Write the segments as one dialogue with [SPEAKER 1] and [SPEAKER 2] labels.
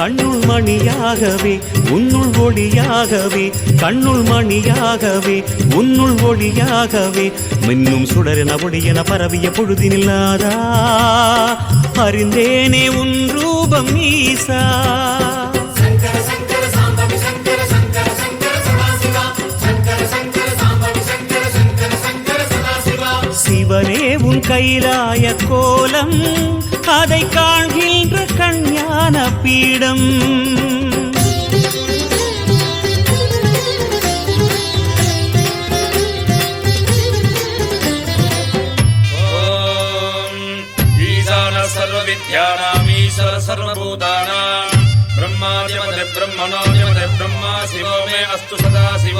[SPEAKER 1] கண்ணுள் மணியாகவே உன்னுள் ஒளியாகவே கண்ணுள் மணியாகவே உன்னுள் ஒளியாகவே மின்னும் சுடரென ஒளியென பரவிய பொழுதினில்லாதா? அறிந்தேனே உன் ரூபம் ஈசா சிவனே உன் கைலாய கோலம் அதை காண்கின்ற கஞ்ஞான பீடம்
[SPEAKER 2] ॐ ईशान सर्वविद्यानामीश्वर सर्वभूतानां ब्रह्मादिपदे ब्रह्मणोऽधिपदे ब्रह्मा शिवो मे अस्तु सदा शिव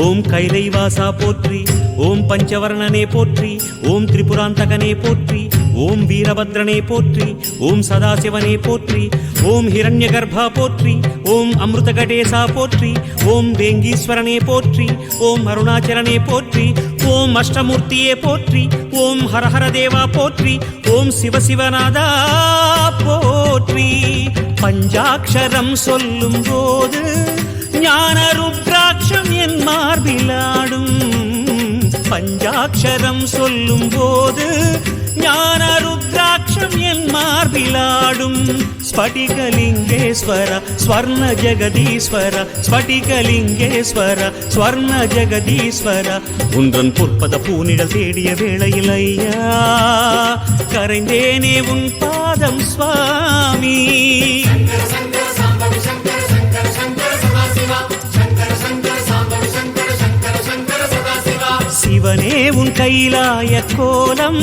[SPEAKER 1] ஓம் கைலைவாசா போற்றி ஓம் பஞ்சவர்ணனே போற்றி ஓம் திரிபுராந்தகனே போற்றி ஓம் வீரபத்ரனே போற்றி ஓம் சதாசிவனே போற்றி ஓம் ஹிரண்யகர்பா போற்றி ஓம் அமிர்தகடேசா போற்றி ஓம் வேங்கீஸ்வரனே போற்றி ஓம் அருணாச்சலனே போற்றி ஓம் அஷ்டமூர்த்தியே போற்றி ஓம் ஹரஹர தேவா போற்றி ஓம் சிவசிவநாதா போற்றி பஞ்சாட்சரம் சொல்லும் போது ஞான ருத்ராட்சம் என் மார்பிலாடும். பஞ்சாட்சரம் சொல்லும் போது ஞான ருத்ராட்சம் என் மார்பிலாடும். ஸ்படிகலிங்கேஸ்வர ஸ்வர்ண ஜெகதீஸ்வர ஸ்படிகலிங்கேஸ்வர ஸ்வர்ண ஜெகதீஸ்வர. உன்றன் பொற்பத பூனிடல் தேடிய வேளையில் ஐயா கரைந்தேனே உன் பாதம் சுவாமி. சங்கர சங்கர. சிவனே உன் கைலாய கோலம்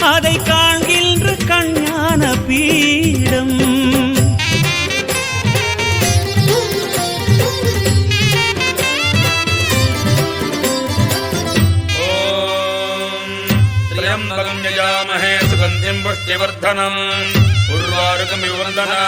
[SPEAKER 1] அதை காண்கின்ற கண்ணான பீடம்.
[SPEAKER 2] யஜாமஹே சுகந்திம் புஷ்டிவர்தனம். உர்வாருகம் விவர்தனா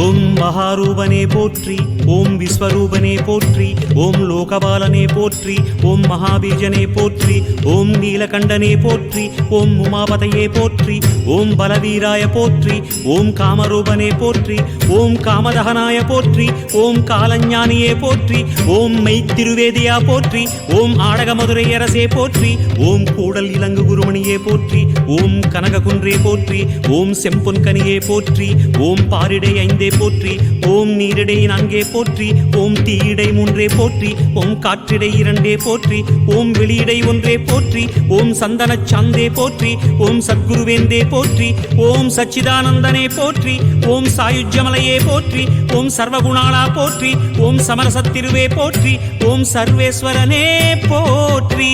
[SPEAKER 1] ஓம் மகாரூபனே போற்றி ஓம் விஸ்வரூபனே போற்றி ஓம் லோகபாலனே போற்றி ஓம் மகாபீஜனே போற்றி ஓம் நீலகண்டனே போற்றி ஓம் உமாபதையே போற்றி ஓம் பலவீராய போற்றி ஓம் காமரூபனே போற்றி ஓம் காமதகனாய போற்றி ஓம் காலஞானியே போற்றி ஓம் மெய்த்திருவேதியா போற்றி ஓம் ஆடகமதுரை அரசே போற்றி ஓம் கூடல் இலங்கு குருமணியே போற்றி ஓம் கனககுன்றே போற்றி ஓம் செம்பொன்கனியே போற்றி ஓம் பாரிடை ஐந்தே போற்றி ஓம் நீரிடை நான்கே போற்றி போற்றி ஓம் தீயிடை மூன்றே போற்றி ஓம் காற்றிடை இரண்டே போற்றி ஓம் வெளியிடை ஒன்றே போற்றி ஓம் சந்தன சாந்தே போற்றி ஓம் சத்குருவேந்தே போற்றி ஓம் சச்சிதானந்தனே போற்றி ஓம் சாயுஜ்யமலையே போற்றி ஓம் சர்வகுணாளா போற்றி ஓம் சமரசத்திருவே போற்றி ஓம் சர்வேஸ்வரனே போற்றி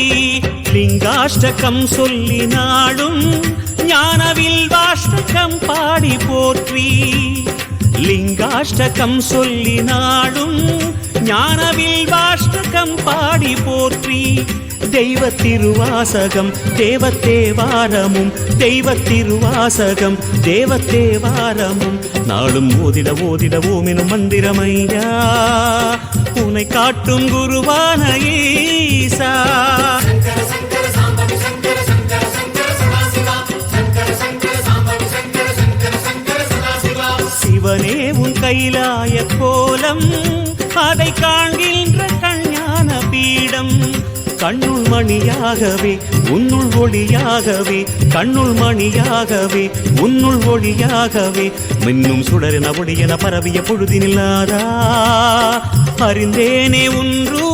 [SPEAKER 1] லிங்காஷ்டகம் சொல்லி நாடும் ஞானவில் வாஷ்டகம் பாடி போற்றி லிங்காஷ்டகம் சொல்லி நாடும் ஞானவில் வாஷ்டகம் பாடி போற்றி. தெய்வ திருவாசகம் தேவத்தேவாரமும் தெய்வ திருவாசகம் தேவத்தேவாரமும். நாளும் ஓதிட ஓதிட ஓமெனும் மந்திரமையா. உனை காட்டும் குருவான ஈசா. சிவனே உன் கைலாய கோலம். அதை காண்கின்ற கஞ்ஞான பீடம். கண்ணுள் மணியாகவே உன்னுள் ஒளியாகவே கண்ணுள் மணியாகவே உன்னுள் ஒளியாகவே. மின்னும் சுடரின ஒளியன பரவிய பொழுதினில்லாதா அறிந்தேனே ஒன்று